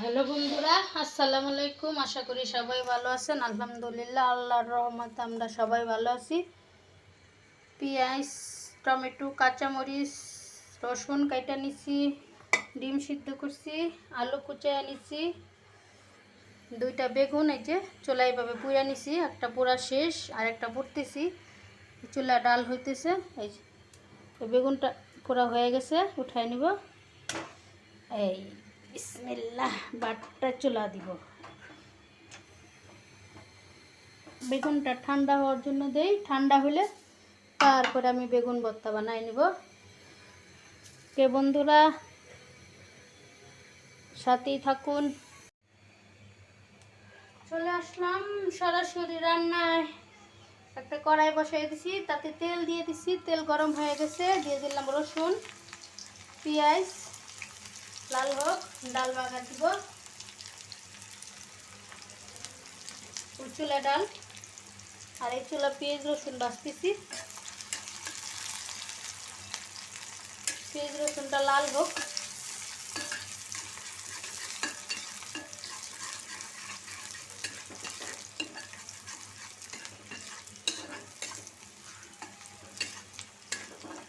Hello বন্ধুরা, আসসালামু আলাইকুম। আশা করি সবাই ভালো আছেন। আলহামদুলিল্লাহ, আল্লাহর রহমতে আমরা সবাই ভালো আছি। পেঁয়াজ, টমেটো, কাঁচামরিচ, রসুন কাইটা নিছি, ডিম সিদ্ধ করছি, আলু কুচাইয়া নিছি দুইটা বেগুন এই যে চুলা এইভাবে পুড়া নিছি, একটা পুরা শেষ আর একটা পুড়তেছি, চুলা ডাল হইতেছে, এই যে বেগুনটা পুরা হয়ে গেছে উঠাই নিব, এই বিসমিল্লাহ বাটটা চুলা দিব। বেগুনটা ঠান্ডা হওয়ার জন্য দেই। ঠান্ডা হলে তারপরে আমি বেগুন ভর্তা বানাই নিব। কে বন্ধুরা, সাথেই থাকুন। চলে আসলাম সরাসরি রান্নায়। একটা কড়াই বসাই দিছি, তাতে তেল দিয়ে দিছি। তেল গরম হয়ে গেছে, দিয়ে দিলাম রসুন, পেঁয়াজ লাল হোক, ডাল বাগা দিব। চুলা ডাল আর এই চুলা পেঁয়াজ, রসুন বাঁচতেছি। পেঁয়াজ, রসুনটা লাল হোক।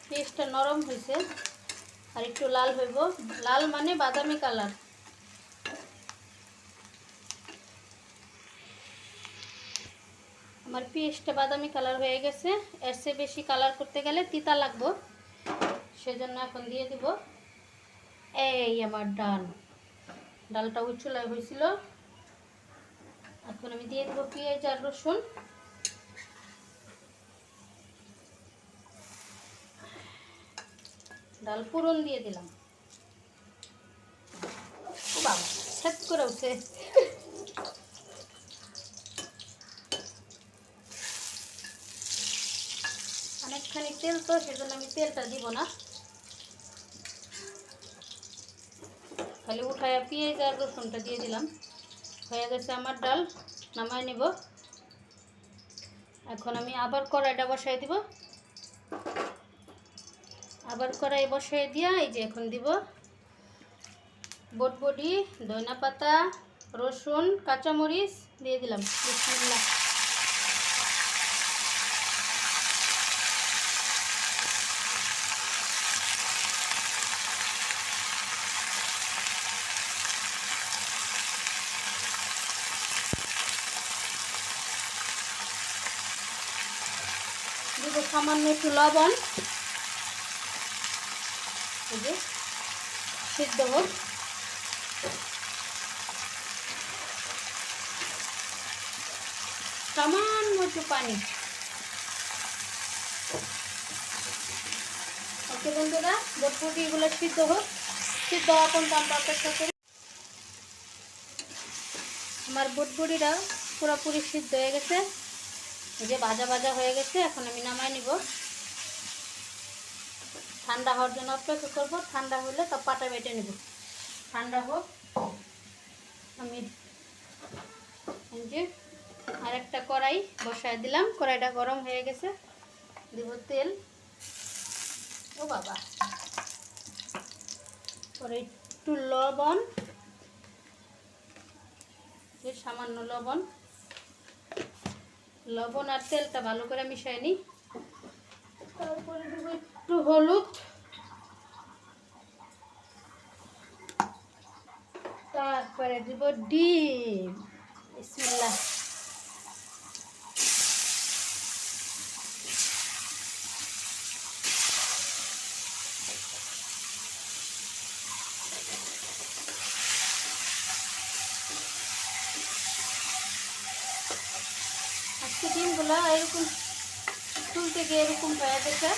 পেঁয়াজটা নরম হয়েছে। আর একটু লাল হইব। লাল মানে বাদামি কালার। আমার পেঁয়াজটা বাদামি কালার হয়ে গেছে। এর চেয়ে বেশি কালার করতে গেলে তিতা লাগবো। সেজন্য এখন দিয়ে দিব। এই আমার ডাল। ডালটা উচ্চলায় হয়েছিল। এখন আমি দিয়ে দেবো পেঁয়াজ আর রসুন। ডাল পুরন দিয়ে দিলাম। করে উঠে অনেকখানি তেল তো, সেজন্য আমি তেলটা দিব না। খালি উঠায় পেঁয়াজ আর রসুনটা দিয়ে দিলাম। হয়ে গেছে আমার ডাল, নামায় নেব। এখন আমি আবার কড়াইটা বসাই দিব। আবার কড়াই বসিয়ে দিয়া, এই যে এখন দিব বটবডি ধনা পাতা রসুন, কাঁচামরিচ দিয়ে দিলাম। বিসমিল্লাহ। দিব সামান্য একটু লবণ এই যে সিদ্ধ হোক সামান্য একটু পানি। ওকে বন্ধুরা বটবটি এগুলো সিদ্ধ হোক, সিদ্ধ হওয়া পর্যন্ত অপেক্ষা করি। আমার বটবটিটা পুরোপুরি সিদ্ধ হয়ে গেছে। যে ভাজা ভাজা হয়ে গেছে, এখন আমি নামাই নিব। ঠান্ডা হওয়ার জন্য অপেক্ষা করব। ঠান্ডা হলে তো পাটা বেটে নেব। ঠান্ডা হোক, আমি যে আরেকটা কড়াই বসায় দিলাম। কড়াইটা গরম হয়ে গেছে। দিব তেল। ও বাবা। পরে একটু লবণ সামান্য লবণ। লবণ আর তেলটা ভালো করে মিশাই নিই। তারপরে দেবো একটু হলুদ। তারপরে দিব ডিম। ডিমগুলো এরকম ফুল থেকে এরকম হয়ে গেছে।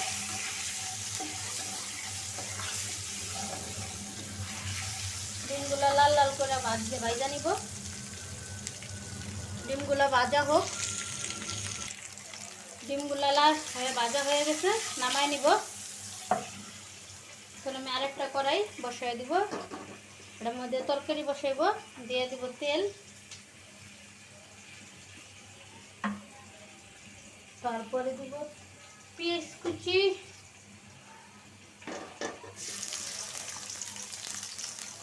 ডিমগুলো ভাজতে ভাজা নিব। ডিমগুলো ভাজা হোক। ডিমগুলো হয়ে ভাজা হয়ে গেছে নামাই নিব। আমি আরেকটা কড়াই বসাই দিব। এটার মধ্যে তরকারি বসাইব, দিয়ে দিব তেল। তারপরে দিব পেঁয়াজ কুচি।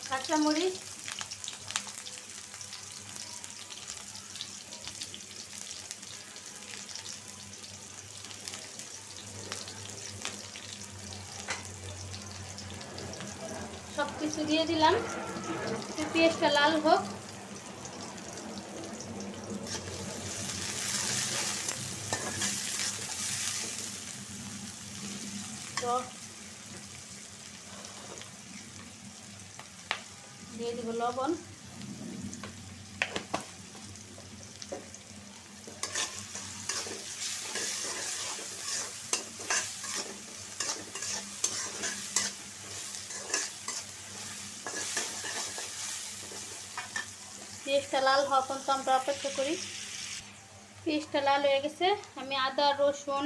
কাঁচামরিচ সব কিছু দিয়ে দিলাম। পেঁয়াজটা লাল হোক। দিয়ে দিব লবণ পেঁয়াজটা হওয়া পর্যন্ত আমরা অপেক্ষা করি। পেঁয়াজটা লাল হয়ে গেছে। আমি আদা, রসুন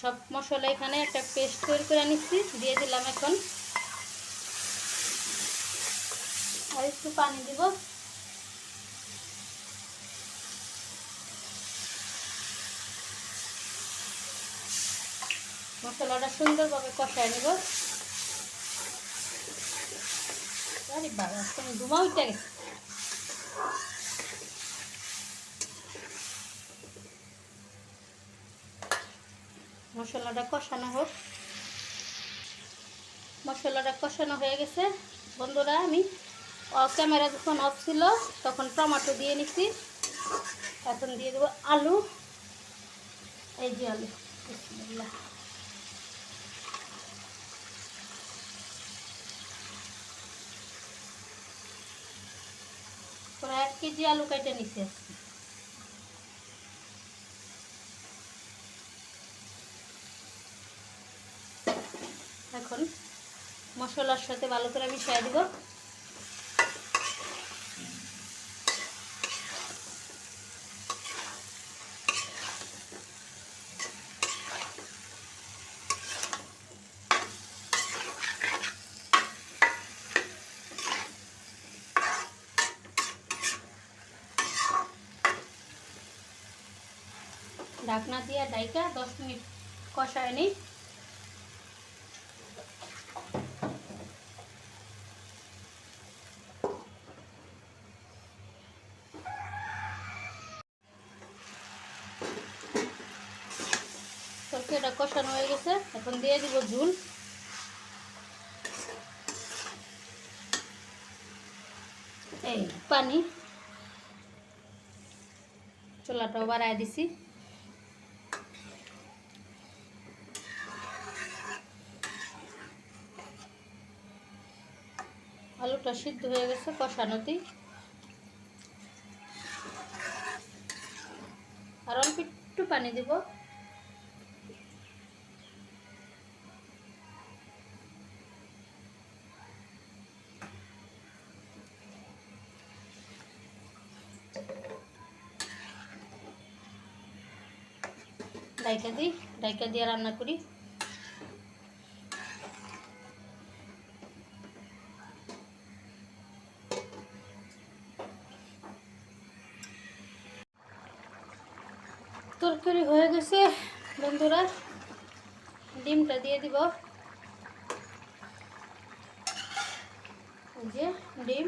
সব মশলা এখানে একটা পেস্ট তৈরি করে নিচ্ছি দিয়ে দিলাম এখন। আর একটু পানি দিব। মশলাটা সুন্দরভাবে কষায় নেব। আরে বাবা, তুমি উঠে গেছে। মশলাটা কষানো হোক। মশলাটা কষানো হয়ে গেছে। বন্ধুরা, আমি ক্যামেরা যখন অফ ছিল, তখন টমেটো দিয়ে নিচ্ছি এখন দিয়ে দেবো আলু। এই যে আলু। প্রায় এক কেজি আলু কেটে আজকে এখন মশলার সাথে ভালো করে মিশিয়ে দিব। ঢাকনা দিয়ে ডাইকা দশ মিনিট কষায় নিই। তরকারিটা কষানো হয়ে গেছে। এখন দিয়ে দিব ঝুল। এই পানি। চুলাটাও বাড়ায় দিছি। আলুটা সিদ্ধ হয়ে গেছে কষানোতেই। আর অল্প একটু পানি দিব। ডাইকা দিই ডাইকা দিয়ে রান্না করি। তরকারি হয়ে গেছে বন্ধুরা। ডিমটা দিয়ে দিব এই যে ডিম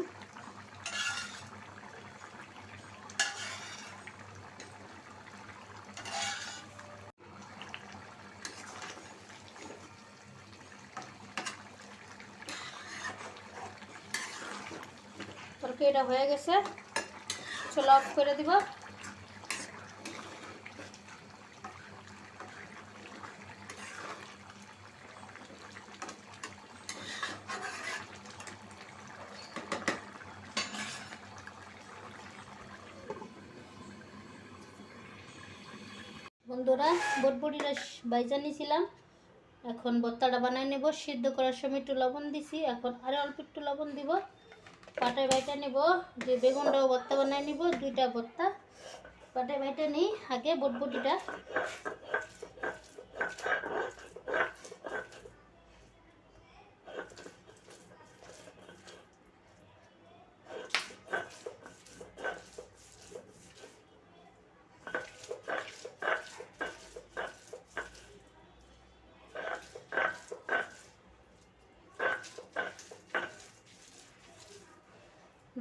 তরকারিটা হয়ে গেছে। চলো অফ করে দিব। বন্ধুরা বটবটিটা বাইজা নিয়েছিলাম এখন ভর্তাটা বানাই নেব। সিদ্ধ করার সময় একটু লবণ দিছি। এখন আরও অল্প একটু লবণ দিব। পাটায় বাইটা নিব, যে বেগুনটাও ভর্তা বানাই নিব, দুইটা ভর্তা। পাটায় বাইটা নিই আগে বটবটিটা।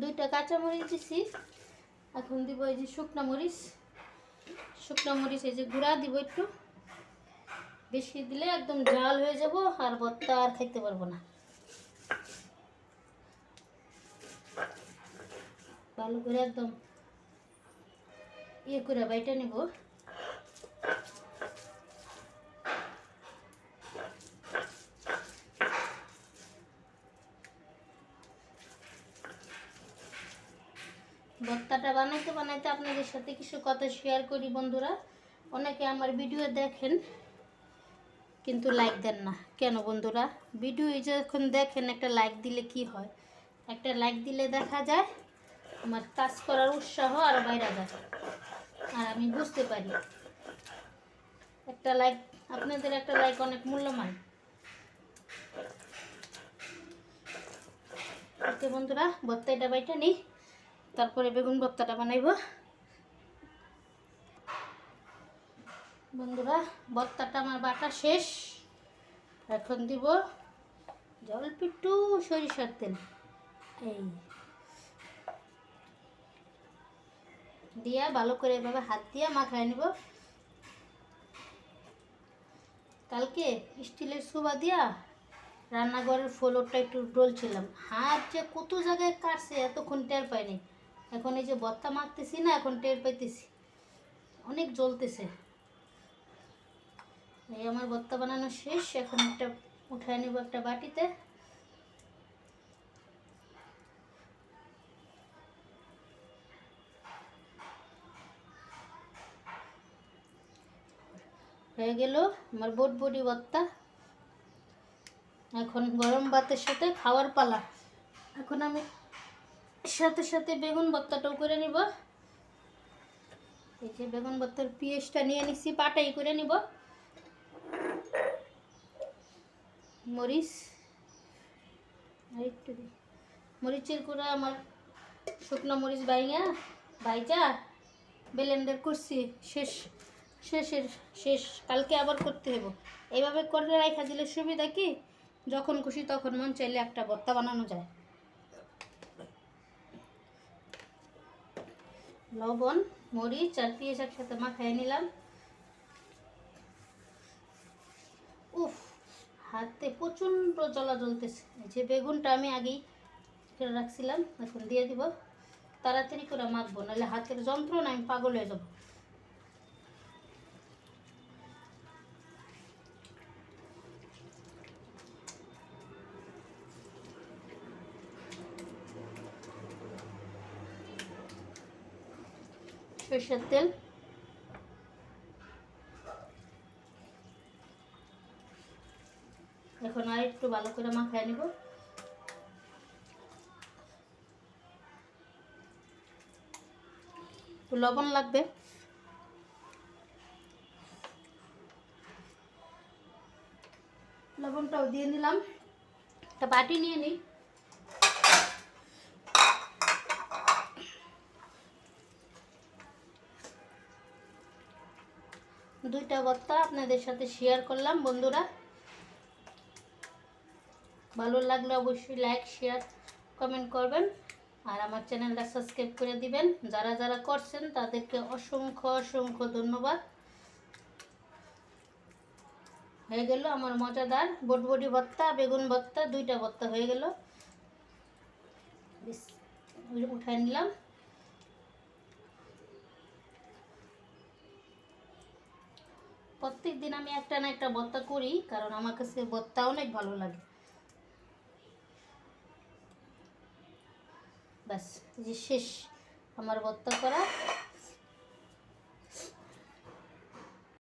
দুইটা কাঁচা মরিচ দিছি। এখন দিব এই যে শুকনো মরিচ। শুকনো মরিচ এই যে গুঁড়া দিব একটু। বেশি দিলে একদম জাল হয়ে যাব আর ভর্তা আর খাইতে পারব না। ভালো করে একদম ইয়ে করে বাইটা নেব। আপনাদের সাথে কিছু কথা শেয়ার করি বন্ধুরা। অনেকে আমার ভিডিও দেখেন, কিন্তু লাইক দেন না। কেন বন্ধুরা? ভিডিও যখন দেখেন, একটা লাইক দিলে কি হয়? একটা লাইক দিলে দেখা যায়, আমার কাজ করার উৎসাহ আর বাইরে যায়। আর আমি বুঝতে পারি, একটা লাইক আপনাদের একটা লাইক অনেক মূল্যবান। বন্ধুরা এটা বাইটা নিই, তারপরে বেগুন ভর্তাটা বানাইব। বন্ধুরা ভর্তাটা আমার বাটা শেষ। এখন দিব জল একটু সরিষার তেল। এই। দিয়া ভালো করে এভাবে হাত দিয়ে মাখায় নিব। কালকে স্টিলের সুবা দিয়া রান্নাঘরের ফ্লোরটা একটু ডলছিলাম। হাত যে কত জায়গায় কাটছে, এতক্ষণ টের পাইনি। এখন এই যে বত্তা মাখতেছি না, এখন টের পাইতেছি। অনেক জ্বলতেছে। এই আমার বত্তা বানানো শেষ, এখন একটা উঠায় নেব একটা বাটিতে। হয়ে গেল আমার বট বডি ভর্তা এখন গরম ভাতের সাথে খাওয়ার পালা। এখন আমি সাথে সাথে বেগুন ভর্তাটাও করে নিব। এই যে বেগুন ভর্তার পিঁয়াজটা নিয়ে নিচ্ছি পাটাই করে নিব। মরিচ। একটু মরিচের গুঁড়া আমার শুকনো মরিচ বাইঙা বাইজা ব্লেন্ডার করছি। শেষ, শেষের, শেষ, কালকে আবার করতে হবে এইভাবে করে রাখা দিলে সুবিধা কি? যখন খুশি তখন মন চাইলে একটা ভর্তা বানানো যায়। লবণ, মরিচ আর পেঁয়াজ একসাথে মাখাই নিলাম। উফ হাতে প্রচণ্ড জ্বলা জ্বলতেছে। যে বেগুনটা আমি আগেই রাখছিলাম, এখন দিয়ে দিব। তাড়াতাড়ি করে মাখবো, নাহলে হাতের যন্ত্রণা আমি পাগল হয়ে যাব। সরষের তেল এখন আর একটু ভালো করে মাখায় নিব। লবণ লাগবে। লবণটাও দিয়ে নিলাম। একটা বাটি নিয়ে নিই। দুইটা বত্তা আপনাদের সাথে শেয়ার করলাম, বন্ধুরা। ভালো লাগলে অবশ্যই লাইক শেয়ার কমেন্ট করবেন। আর আমার চ্যানেলটা সাবস্ক্রাইব করে দিবেন। যারা যারা করছেন, তাদেরকে অসংখ্য অসংখ্য ধন্যবাদ। হয়ে গেল আমার মজাদার বটবটি ভর্তা, বেগুন ভর্তা, দুইটা ভর্তা হয়ে গেল। উঠাই নিলাম। প্রত্যেক দিন আমি একটা না একটা ভর্তা করি, কারণ আমার কাছে ভর্তা অনেক ভালো লাগে। ব্যাস যে শেষ। আমার ভর্তা করা